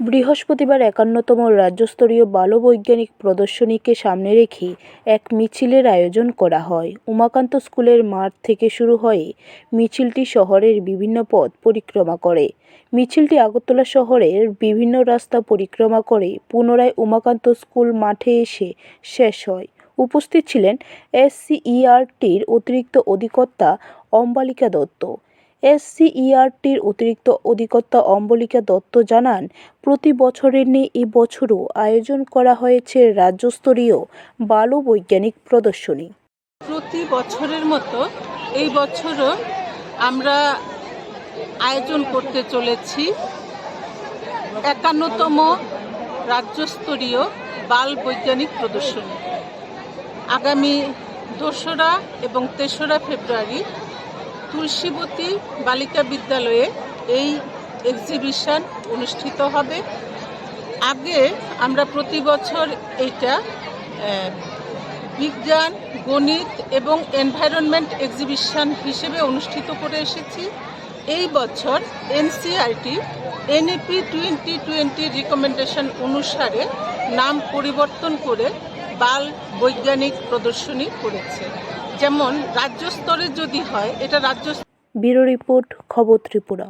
বৃহস্পতিবার একান্নতম রাজ্যস্তরীয় বালবৈজ্ঞানিক প্রদর্শনীকে সামনে রেখে এক মিছিলের আয়োজন করা হয়। উমাকান্ত স্কুলের মাঠ থেকে শুরু হয়ে মিছিলটি শহরের বিভিন্ন পথ পরিক্রমা করে। মিছিলটি আগরতলা শহরের বিভিন্ন রাস্তা পরিক্রমা করে। পুনরায় উমাকান্ত স্কুল মাঠে এসে শেষ হয়। উপস্থিত ছিলেন এসসিইআরটির অতিরিক্ত অধিকর্তা অম্বালিকা দত্ত। এসসিইআরটির অতিরিক্ত অধিকর্তা অম্বলিকা দত্ত জানান, প্রতি বছরের নিয়ে এবছরও আয়োজন করা হয়েছে রাজ্যস্তরীয় বালবৈজ্ঞানিক প্রদর্শনী। প্রতি বছরের মতো এই বছরও আমরা আয়োজন করতে চলেছি। একান্নতম রাজ্যস্তরীয় বাল বৈজ্ঞানিক প্রদর্শনী। আগামী দোসরা এবং তেসরা ফেব্রুয়ারি তুলসীবতী বালিকা বিদ্যালয়ে এই এক্সিবিশন অনুষ্ঠিত হবে। আগে আমরা প্রতি বছর এইটা বিজ্ঞান, গণিত এবং এনভায়রনমেন্ট এক্সিবিশন হিসেবে অনুষ্ঠিত করে এসেছি। এই বছর NCERT, NEP twenty twenty recommendation অনুসারে নাম পরিবর্তন করে বাল বৈজ্ঞানিক প্রদর্শনী করেছে। যেমন, রাজ্য স্তরে যদি হয়, এটা রাজ্য ব্যুরো রিপোর্ট, খবর ত্রিপুরা।